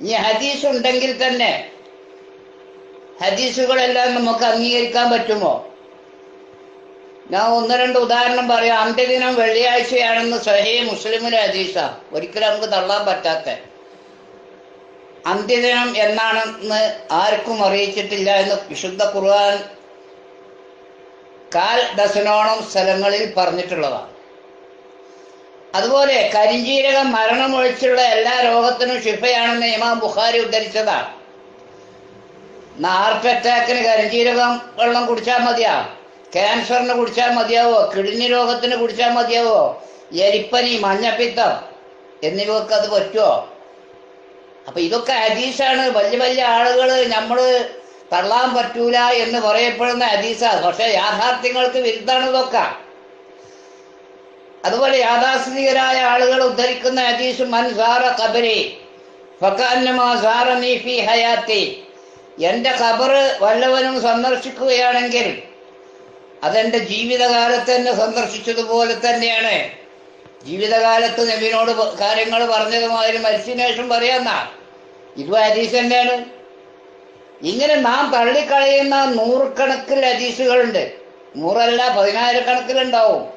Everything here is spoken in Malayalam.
ഈ ഹദീസ് ഉണ്ടെങ്കിൽ തന്നെ ഹദീസുകളെല്ലാം നമുക്ക് അംഗീകരിക്കാൻ പറ്റുമോ? ഞാൻ ഒന്ന് രണ്ട് ഉദാഹരണം പറയാം. അന്ത്യദിനം വെള്ളിയാഴ്ചയാണെന്ന് സഹേ മുസ്ലിമിലെ ഹദീസ. ഒരിക്കലും നമുക്ക് തള്ളാൻ പറ്റാത്ത. അന്ത്യദിനം എന്നാണെന്ന് ആർക്കും അറിയിച്ചിട്ടില്ല എന്ന് വിശുദ്ധ ഖുർആൻ കാൽ ഡസനോളം സ്ഥലങ്ങളിൽ പറഞ്ഞിട്ടുള്ളതാണ്. അതുപോലെ കരിഞ്ജീരകം മരണമൊഴിച്ചുള്ള എല്ലാ രോഗത്തിനും ഷിഫയാണെന്ന് ഇമാം ബുഖാരി ഉദ്ധരിച്ചതാണ്. ഹാർട്ട് അറ്റാക്കിന് കരിഞ്ചീരകം വെള്ളം കുടിച്ചാൽ മതിയാ ക്യാൻസറിന് കുടിച്ചാൽ മതിയാവോ കിഡ്നി രോഗത്തിന് കുടിച്ചാൽ മതിയാവോ എലിപ്പനി മഞ്ഞപ്പിത്തം എന്നിവയൊക്കെ അത് പറ്റുമോ അപ്പൊ ഇതൊക്കെ ഹദീസാണ്. വലിയ വലിയ ആളുകൾ നമ്മൾ തള്ളാൻ പറ്റൂല എന്ന് പറയപ്പെടുന്ന ഹദീസാണ് പക്ഷെ യാഥാർത്ഥ്യങ്ങൾക്ക് വിരുദ്ധാണ് ഇതൊക്കെ. അതുപോലെ യാഥാസ്ഥിതികരായ ആളുകൾ ഉദ്ധരിക്കുന്ന ഹദീസ് മൻ സാറ കബരി ഹയാത്തി. എന്റെ ഖബറ് വല്ലവനും സന്ദർശിക്കുകയാണെങ്കിൽ അതെന്റെ ജീവിതകാലത്ത് തന്നെ സന്ദർശിച്ചതുപോലെ തന്നെയാണ്. ജീവിതകാലത്ത് നബിനോട് കാര്യങ്ങൾ പറഞ്ഞതുമാതിരി മരിച്ചതിന് ശേഷം പറയാന്ന. ഇതും ഹദീസ് തന്നെയാണ്. ഇങ്ങനെ നാം തള്ളിക്കളയുന്ന നൂറുകണക്കിൽ ഹദീസുകളുണ്ട്. നൂറല്ല പതിനായിരക്കണക്കിലുണ്ടാവും.